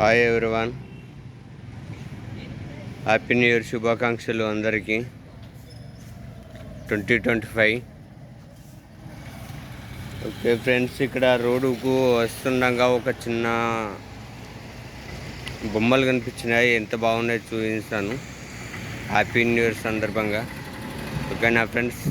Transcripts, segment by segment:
Hi everyone happy new year శుభాకాంక్షలు అందరికీ. Twenty twenty five okay friends ఇక్కడ రోడ్డుకు వస్తుండగా ఒక చిన్న బొమ్మలు కనిపించినాయి. ఎంత బాగున్నాయో చూపిస్తాను. హ్యాపీ న్యూ ఇయర్ సందర్భంగా. ఓకేనా ఫ్రెండ్స్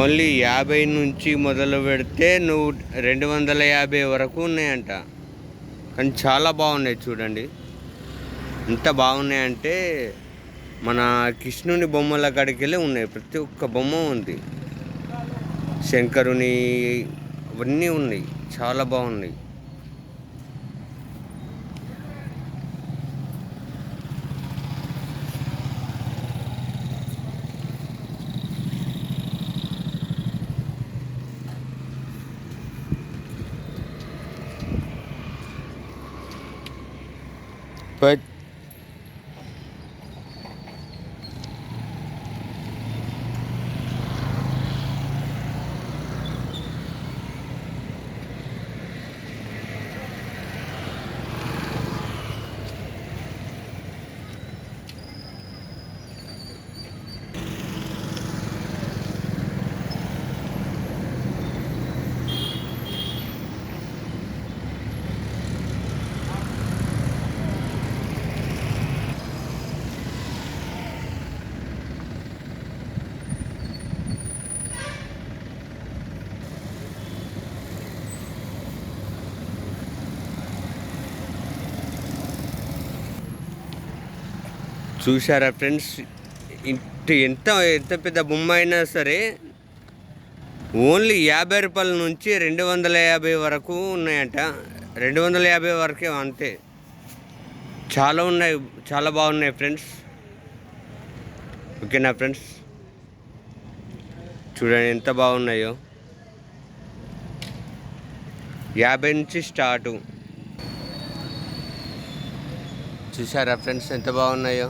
ఓన్లీ యాభై నుంచి మొదలు పెడితే నువ్వు రెండు వందల యాభై వరకు ఉన్నాయంట. కానీ చాలా బాగున్నాయి చూడండి. ఎంత బాగున్నాయంటే మన కృష్ణుని బొమ్మల కాడికి వెళ్ళి ఉన్నాయి. ప్రతి ఒక్క బొమ్మ ఉంది. శంకరుని అవన్నీ ఉన్నాయి. చాలా బాగున్నాయి. but చూసారా ఫ్రెండ్స్? ఇంటి ఎంత ఎంత పెద్ద బొమ్మ అయినా సరే ఓన్లీ యాభై రూపాయల నుంచి రెండు వందల యాభై వరకు ఉన్నాయంట. రెండు వందల యాభై వరకే అంతే. చాలా ఉన్నాయి చాలా బాగున్నాయి ఫ్రెండ్స్. ఓకేనా ఫ్రెండ్స్? చూడండి ఎంత బాగున్నాయో. యాభై నుంచి స్టార్టు. చూసారా ఫ్రెండ్స్ ఎంత బాగున్నాయో?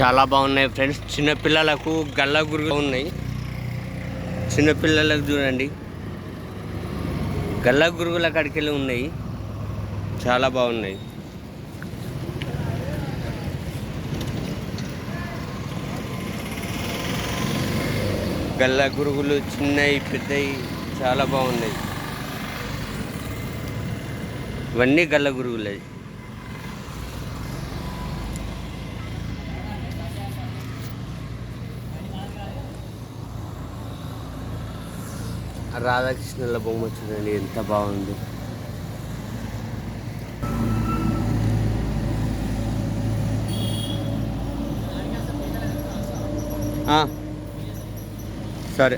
చాలా బాగున్నాయి ఫ్రెండ్స్. చిన్నపిల్లలకు గల్ల గురుగు ఉన్నాయి. చిన్నపిల్లలకు చూడండి. గల్ల గురుగుల కాడికి ఉన్నాయి. చాలా బాగున్నాయి. గల్ల గురుగులు చిన్నవి పెద్దవి చాలా బాగున్నాయి. ఇవన్నీ గల్ల గురుగులే. రాధాకృష్ణుల బొమ్మ చూడండి ఎంత బాగుంది. సరే.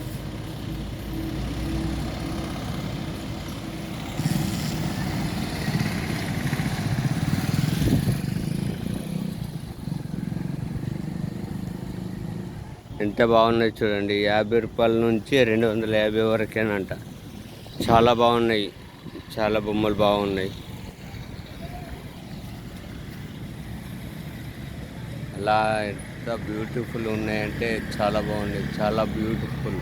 ఎంత బాగున్నాయి చూడండి. యాభై రూపాయల నుంచి రెండు వందల యాభై వరకేనంట. చాలా బాగున్నాయి. చాలా బొమ్మలు బాగున్నాయి. అలా ఎంత బ్యూటిఫుల్ ఉన్నాయంటే చాలా బాగున్నాయి. చాలా బ్యూటిఫుల్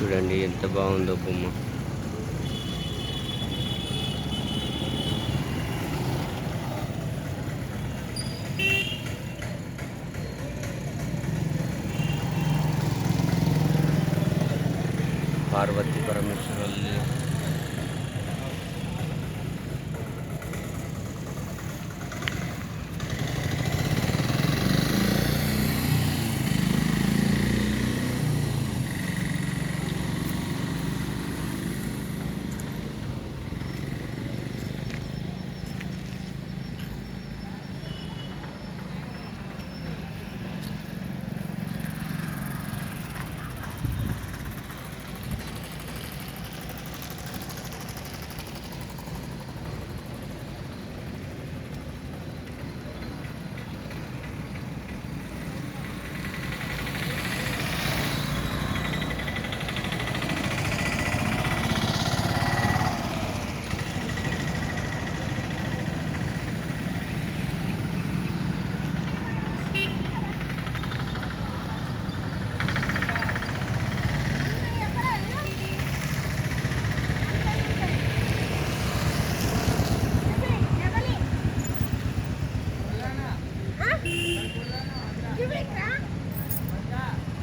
చూడండి ఎంత బాగుందో బొమ్మ. పార్వతి పార్వతీ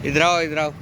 इधर आओ